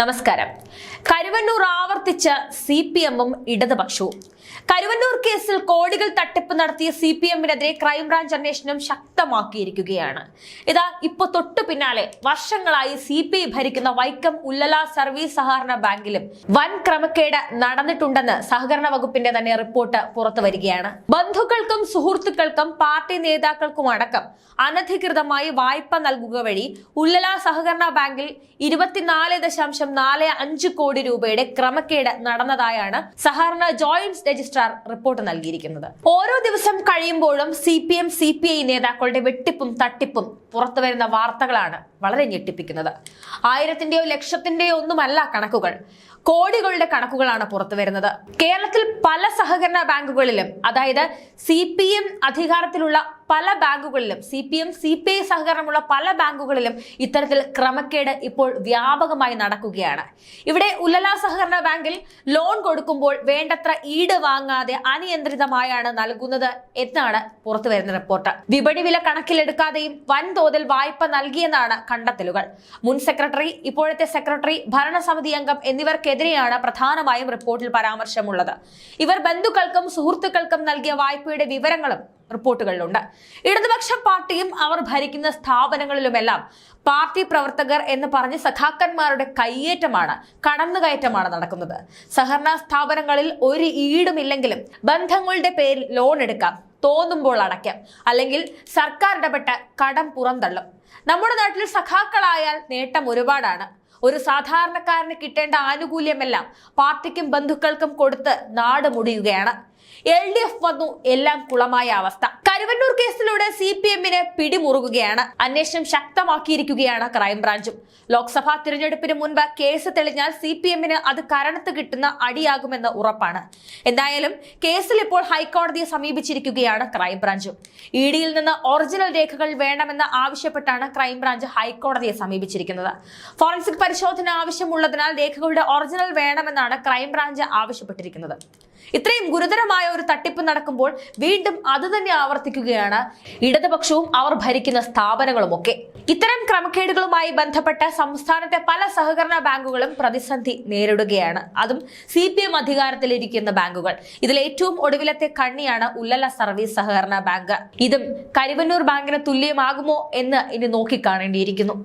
നമസ്കാരം. കരുവന്നൂർ ആവർത്തിച്ച് C P എമ്മും ഇടതുപക്ഷവും. കരുവന്നൂർ കേസിൽ കോടികൾ തട്ടിപ്പ് നടത്തിയ സി പി എമ്മിനെതിരെ ക്രൈംബ്രാഞ്ച് അന്വേഷണം ശക്തമാക്കിയിരിക്കുകയാണ്. ഇതാ ഇപ്പൊ തൊട്ടു പിന്നാലെ വർഷങ്ങളായി സി പി ഐ ഭരിക്കുന്ന വൈക്കം ഉല്ലല സർവീസ് സഹകരണ ബാങ്കിലും വൻ ക്രമക്കേട് നടന്നിട്ടുണ്ടെന്ന് സഹകരണ വകുപ്പിന്റെ തന്നെ റിപ്പോർട്ട് പുറത്തു വരികയാണ്. ബന്ധുക്കൾക്കും സുഹൃത്തുക്കൾക്കും പാർട്ടി നേതാക്കൾക്കും അടക്കം അനധികൃതമായി വായ്പ നൽകുക വഴി ഉല്ലല സഹകരണ ബാങ്കിൽ ഇരുപത്തിനാല് ദശാംശം നാല് അഞ്ച് കോടി രൂപയുടെ ക്രമക്കേട് നടന്നതായാണ് സഹകരണ ജോയിന്റ് രജിസ്ട്രാർ റിപ്പോർട്ട് നൽകിയിരിക്കുന്നത്. ഓരോ ദിവസം കഴിയുമ്പോഴും C P M C P I നേതാക്കളുടെ വെട്ടിപ്പും തട്ടിപ്പും പുറത്തുവരുന്ന വാർത്തകളാണ് വളരെ ഞെട്ടിപ്പിക്കുന്നത്. ആയിരത്തിന്റെയോ ലക്ഷത്തിന്റെയോ ഒന്നുമല്ല കണക്കുകൾ. കോടികളുടെ കണക്കുകളാണ് പുറത്തു വരുന്നത്. കേരളത്തിൽ പല സഹകരണ ബാങ്കുകളിലും അതായത് സി പി എം അധികാരത്തിലുള്ള പല ബാങ്കുകളിലും C P M C P I സഹകരണമുള്ള പല ബാങ്കുകളിലും ഇത്തരത്തിൽ ക്രമക്കേട് ഇപ്പോൾ വ്യാപകമായി നടക്കുകയാണ്. ഇവിടെ ഉല്ലല സഹകരണ ബാങ്കിൽ ലോൺ കൊടുക്കുമ്പോൾ വേണ്ടത്ര ഈട് വാങ്ങാതെ അനിയന്ത്രിതമായാണ് നൽകുന്നത് എന്നാണ് പുറത്തു വരുന്ന റിപ്പോർട്ട്. വിപണി വില കണക്കിലെടുക്കാതെയും വൻതോതിൽ വായ്പ നൽകിയെന്നാണ് കണ്ടെത്തലുകൾ. മുൻ സെക്രട്ടറി ഇപ്പോഴത്തെ സെക്രട്ടറി ഭരണസമിതി അംഗം എന്നിവർക്കെതിരെയാണ് പ്രധാനമായും റിപ്പോർട്ടിൽ പരാമർശമുള്ളത്. ഇവർ ബന്ധുക്കൾക്കും സുഹൃത്തുക്കൾക്കും നൽകിയ വായ്പയുടെ വിവരങ്ങളും റിപ്പോർട്ടുകളിലുണ്ട്. ഇടതുപക്ഷ പാർട്ടിയും അവർ ഭരിക്കുന്ന സ്ഥാപനങ്ങളിലുമെല്ലാം പാർട്ടി പ്രവർത്തകർ എന്ന് പറഞ്ഞ് സഖാക്കന്മാരുടെ കയ്യേറ്റമാണ് കടന്നുകയറ്റമാണ് നടക്കുന്നത്. സഹകരണ സ്ഥാപനങ്ങളിൽ ഒരു ഈടുമില്ലെങ്കിലും ബന്ധങ്ങളുടെ പേരിൽ ലോൺ എടുക്കാം തോന്നുമ്പോൾ അടയ്ക്കാം അല്ലെങ്കിൽ സർക്കാർ ഇടപെട്ട കടം പുറന്തള്ളും. നമ്മുടെ നാട്ടിൽ സഖാക്കളായാൽ നേട്ടം ഒരുപാടാണ്. ഒരു സാധാരണക്കാരന് കിട്ടേണ്ട ആനുകൂല്യമെല്ലാം പാർട്ടിക്കും ബന്ധുക്കൾക്കും കൊടുത്ത് നാട് മുടിയുകയാണ്. എൽ ഡി എഫ് വന്നു. എല്ലാം കുളമായ അവസ്ഥ. കരുവന്നൂർ കേസിലൂടെ സി പി എമ്മിന് പിടിമുറുകുകയാണ്. അന്വേഷണം ശക്തമാക്കിയിരിക്കുകയാണ് ക്രൈംബ്രാഞ്ചും. ലോക്സഭാ തിരഞ്ഞെടുപ്പിന് മുൻപ് കേസ് തെളിഞ്ഞാൽ സി പി എമ്മിന് അത് കരണത്ത് കിട്ടുന്ന അടിയാകുമെന്ന് ഉറപ്പാണ്. എന്തായാലും കേസിൽ ഇപ്പോൾ ഹൈക്കോടതിയെ സമീപിച്ചിരിക്കുകയാണ് ക്രൈംബ്രാഞ്ചും. ഇ ഡിയിൽ നിന്ന് ഒറിജിനൽ രേഖകൾ വേണമെന്ന് ആവശ്യപ്പെട്ടാണ് ക്രൈംബ്രാഞ്ച് ഹൈക്കോടതിയെ സമീപിച്ചിരിക്കുന്നത്. ഫോറൻസിക് പരിശോധന ആവശ്യമുള്ളതിനാൽ രേഖകളുടെ ഒറിജിനൽ വേണമെന്നാണ് ക്രൈംബ്രാഞ്ച് ആവശ്യപ്പെട്ടിരിക്കുന്നത്. ഇത്രയും ഗുരുതരമായ ഒരു തട്ടിപ്പ് നടക്കുമ്പോൾ വീണ്ടും അത് തന്നെ ആവർത്തിക്കുകയാണ്. ഇടതുപക്ഷവും അവർ ഭരിക്കുന്ന സ്ഥാപനങ്ങളും ഒക്കെ ഇത്തരം ക്രമക്കേടുകളുമായി ബന്ധപ്പെട്ട സംസ്ഥാനത്തെ പല സഹകരണ ബാങ്കുകളും പ്രതിസന്ധി നേരിടുകയാണ്. അതും സി പി എം അധികാരത്തിലിരിക്കുന്ന ബാങ്കുകൾ. ഇതിൽ ഏറ്റവും ഒടുവിലത്തെ കണ്ണിയാണ് ഉല്ലല സർവീസ് സഹകരണ ബാങ്ക്. ഇതും കരിവന്നൂർ ബാങ്കിന് തുല്യമാകുമോ എന്ന് ഇനി നോക്കിക്കാണേണ്ടിയിരിക്കുന്നു.